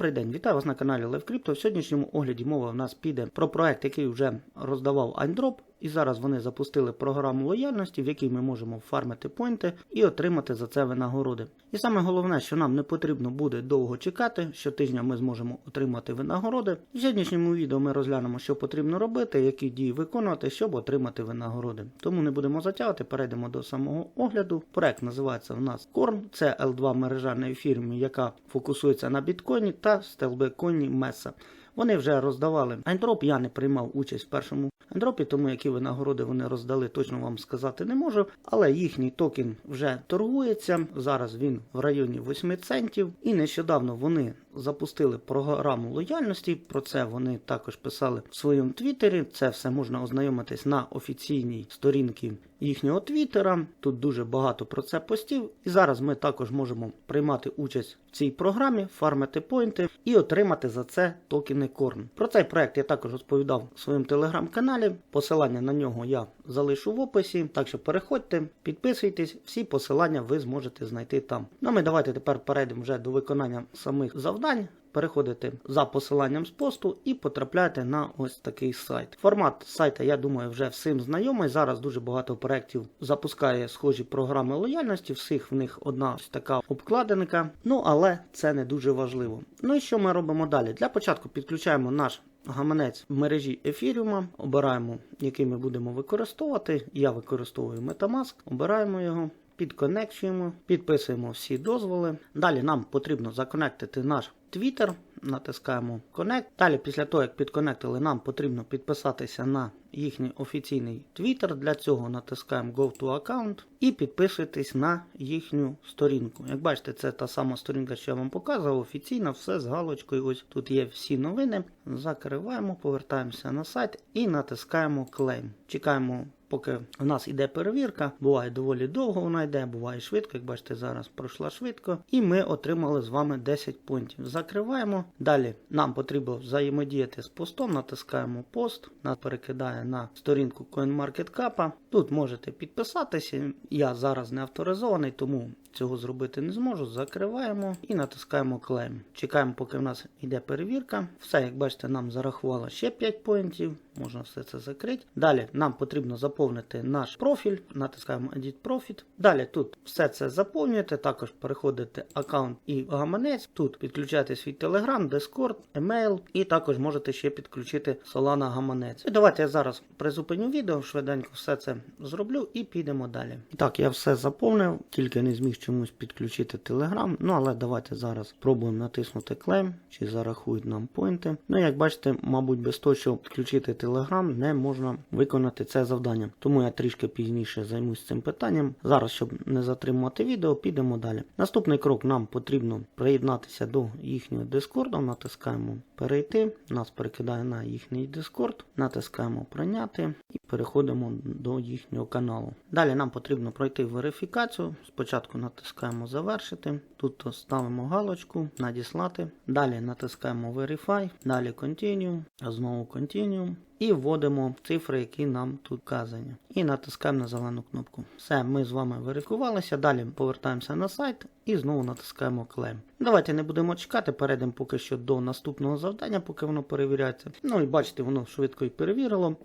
Добрий день, вітаю вас на каналі LiveCrypto. В сьогоднішньому огляді мова в нас піде про проект, який вже роздавав AnyDrop. І зараз вони запустили програму лояльності, в якій ми можемо фармити поінти і отримати за це винагороди. І саме головне, що нам не потрібно буде довго чекати, щотижня ми зможемо отримати винагороди. В сьогоднішньому відео ми розглянемо, що потрібно робити, які дії виконувати, щоб отримати винагороди. Тому не будемо затягувати, перейдемо до самого огляду. Проект називається в нас Корн, це L2 мережа на ефірі, яка фокусується на біткоїні та стелбекоїні Меса. Вони вже роздавали айндроп, я не приймав участь в першому айндропі, тому які винагороди вони роздали, точно вам сказати не можу. Але їхній токен вже торгується. Зараз він в районі 8 центів. І нещодавно вони запустили програму лояльності. Про це вони також писали в своєму твіттері. Це все можна ознайомитись на офіційній сторінці їхнього твіттера. Тут дуже багато про це постів. І зараз ми також можемо приймати участь в цій програмі, фармити поінти і отримати за це токени Корн. Про цей проект я також розповідав в своєму телеграм-каналі. Посилання на нього я залишу в описі. Так що переходьте, підписуйтесь, всі посилання ви зможете знайти там. Ну а ми давайте тепер перейдемо вже до виконання самих завдань. Переходите за посиланням з посту і потрапляєте на ось такий сайт. Формат сайта, я думаю, вже всім знайомий. Зараз дуже багато проєктів запускає схожі програми лояльності. Всіх в них одна ось така обкладинка. Ну але це не дуже важливо. Ну і що ми робимо далі? Для початку підключаємо наш гаманець в мережі ефіріума, обираємо, який ми будемо використовувати. Я використовую Metamask, обираємо його. Підконекчуємо, підписуємо всі дозволи. Далі нам потрібно законектити наш Twitter, натискаємо Connect. Далі, після того, як підконектили, нам потрібно підписатися на їхній офіційний Twitter. Для цього натискаємо Go to Account і підписуйтесь на їхню сторінку. Як бачите, це та сама сторінка, що я вам показував, офіційна, все з галочкою. Ось тут є всі новини. Закриваємо, повертаємося на сайт і натискаємо Claim. Чекаємо. Поки у нас іде перевірка, буває доволі довго вона йде, буває швидко, як бачите, зараз пройшла швидко. І ми отримали з вами 10 пунктів. Закриваємо. Далі нам потрібно взаємодіяти з постом, натискаємо пост, нас перекидає на сторінку CoinMarketCap. Тут можете підписатися. Я зараз не авторизований, тому цього зробити не зможу. Закриваємо і натискаємо Claim. Чекаємо, поки в нас йде перевірка. Все, як бачите, нам зарахувало ще 5 поінтів. Можна все це закрити. Далі нам потрібно заповнити наш профіль, натискаємо Edit Profit. Далі тут все це заповнюєте, також переходите аккаунт і гаманець. Тут підключаєте свій Telegram, Discord, Email і також можете ще підключити Solana гаманець. І давайте я зараз призупиню відео, швиденько все це зроблю і підемо далі. Так, я все заповнив, тільки не зміг чомусь підключити Telegram. Ну але давайте зараз спробуємо натиснути Claim, чи зарахують нам поінти. Ну як бачите, мабуть, без того, щоб підключити Telegram, не можна виконати це завдання. Тому я трішки пізніше займусь цим питанням. Зараз, щоб не затримувати відео, підемо далі. Наступний крок нам потрібно приєднатися до їхнього Discord, натискаємо перейти, нас перекидає на їхній Discord, натискаємо прийняти і переходимо до їхнього каналу. Далі нам потрібно пройти верифікацію. Спочатку натискаємо завершити. Тут ставимо галочку, надіслати. Далі натискаємо Verify, далі Continue, знову Continue. І вводимо цифри, які нам тут вказані. І натискаємо на зелену кнопку. Все, ми з вами верифікувалися. Далі повертаємося на сайт і знову натискаємо Claim. Давайте не будемо чекати, перейдемо поки що до наступного завдання, поки воно перевіряється. Ну і бачите, воно швидко і перевірило.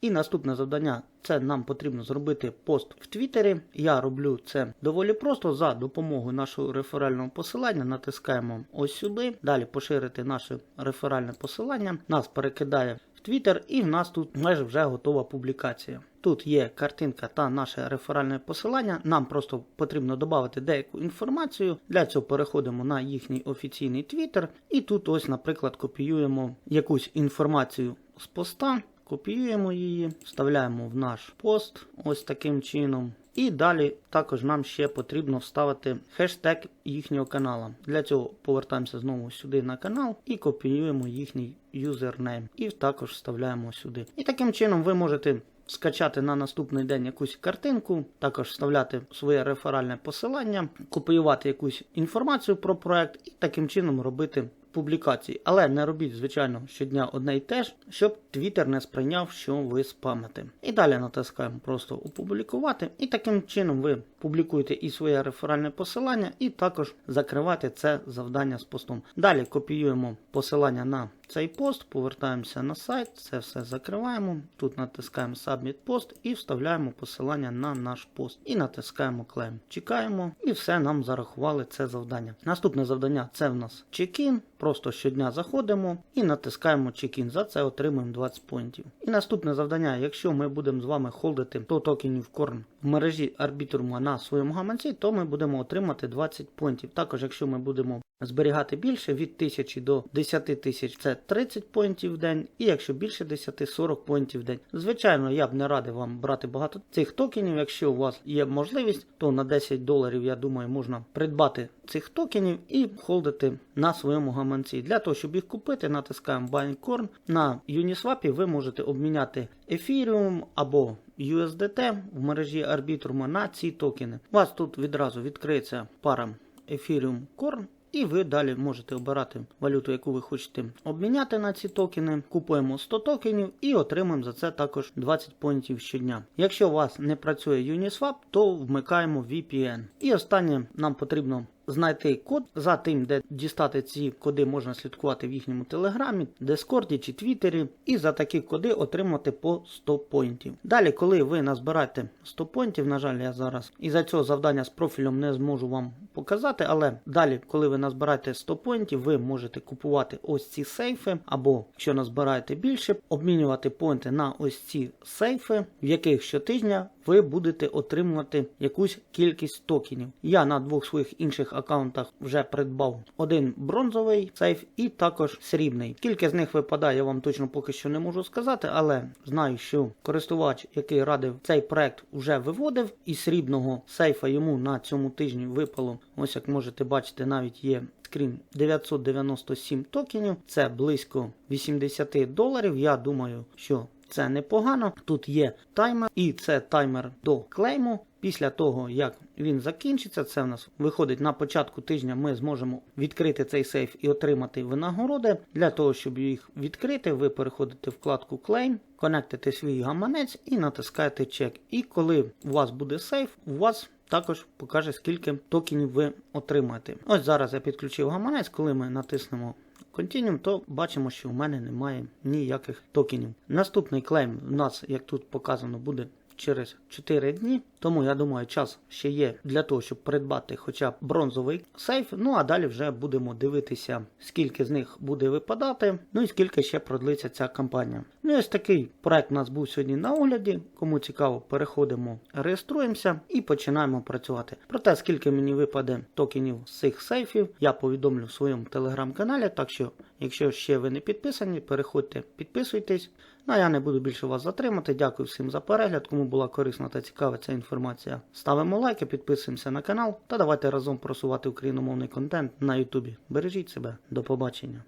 І наступне завдання це нам потрібно зробити пост в Твіттері. Я роблю це доволі просто за допомогою нашого реферального посилання. Натискаємо ось сюди. Далі поширити наше реферальне посилання. Нас перекидає в Твіттер, і в нас тут майже вже готова публікація. Тут є картинка та наше реферальне посилання. Нам просто потрібно додати деяку інформацію. Для цього переходимо на їхній офіційний Твіттер. І тут, ось, наприклад, копіюємо якусь інформацію з поста. Копіюємо її, вставляємо в наш пост ось таким чином. І далі також нам ще потрібно вставити хештег їхнього каналу. Для цього повертаємося знову сюди на канал і копіюємо їхній юзернейм. І також вставляємо сюди. І таким чином ви можете скачати на наступний день якусь картинку, також вставляти своє реферальне посилання, копіювати якусь інформацію про проект і таким чином робити публікацій. Але не робіть, звичайно, щодня одне й те ж, щоб Twitter не сприйняв, що ви спамите. І далі натискаємо просто опублікувати. І таким чином ви публікуєте і своє реферальне посилання, і також закриваєте це завдання з постом. Далі копіюємо посилання на цей пост, повертаємося на сайт, це все закриваємо. Тут натискаємо Submit Post і вставляємо посилання на наш пост. І натискаємо Claim. Чекаємо, і все нам зарахували це завдання. Наступне завдання це в нас чекін. Просто щодня заходимо і натискаємо чекін. За це отримуємо 20 поінтів. І наступне завдання, якщо ми будемо з вами холдити 100 токенів корн в мережі Arbitrum на своєму гаманці, то ми будемо отримати 20 поінтів. Також, якщо ми будемо зберігати більше від 1000 до 10 тисяч, це 30 поінтів в день, і якщо більше 10 40 поінтів в день. Звичайно, я б не радив вам брати багато цих токенів. Якщо у вас є можливість, то на 10 доларів, я думаю, можна придбати цих токенів і холдити на своєму гаманці. Для того, щоб їх купити, натискаємо Buying. На Uniswap ви можете обміняти Ethereum або USDT в мережі Arbitrum на ці токени. У вас тут відразу відкриється пара Ethereum Corn. І ви далі можете обирати валюту, яку ви хочете обміняти на ці токени. Купуємо 100 токенів і отримаємо за це також 20 поінтів щодня. Якщо у вас не працює Uniswap, то вмикаємо VPN. І останнє нам потрібно знайти код за тим, де дістати ці коди можна слідкувати в їхньому телеграмі, Дискорді чи Твіттері, і за такі коди отримати по 100 поінтів. Далі, коли ви назбираєте 100 поінтів, на жаль, я зараз із за цього завдання з профілем не зможу вам показати, але далі, коли ви назбираєте 100 поінтів, ви можете купувати ось ці сейфи, або якщо назбираєте більше, обмінювати поінти на ось ці сейфи, в яких щотижня ви будете отримувати якусь кількість токенів. Я на двох своїх інших аккаунтах вже придбав один бронзовий сейф і також срібний. Скільки з них випадає, я вам точно поки що не можу сказати, але знаю, що користувач, який радив цей проект, вже виводив, і срібного сейфа йому на цьому тижні випало. Ось як можете бачити, навіть є скрін 997 токенів. Це близько 80 доларів. Я думаю, що це непогано. Тут є таймер, і це таймер до клейму. Після того, як він закінчиться, це в нас виходить на початку тижня. Ми зможемо відкрити цей сейф і отримати винагороди. Для того, щоб їх відкрити, ви переходите в вкладку Claim, конектите свій гаманець і натискаєте чек. І коли у вас буде сейф, у вас також покаже, скільки токенів ви отримаєте. Ось зараз я підключив гаманець, коли ми натиснемо. Continuum, то бачимо, що у мене немає ніяких токенів. Наступний клейм у нас, як тут показано, буде через 4 дні. Тому я думаю, час ще є для того, щоб придбати хоча б бронзовий сейф. Ну а далі вже будемо дивитися, скільки з них буде випадати, ну і скільки ще продлиться ця кампанія. Ну і ось такий проект у нас був сьогодні на огляді. Кому цікаво, переходимо, реєструємося і починаємо працювати. Про те, скільки мені випаде токенів з цих сейфів, я повідомлю в своєму телеграм-каналі. Так що, якщо ще ви не підписані, переходьте, підписуйтесь. Ну а я не буду більше вас затримати. Дякую всім за перегляд. Кому була корисна та цікава ця інформація. Ставимо лайки, підписуємося на канал та давайте разом просувати україномовний контент на Ютубі. Бережіть себе, до побачення.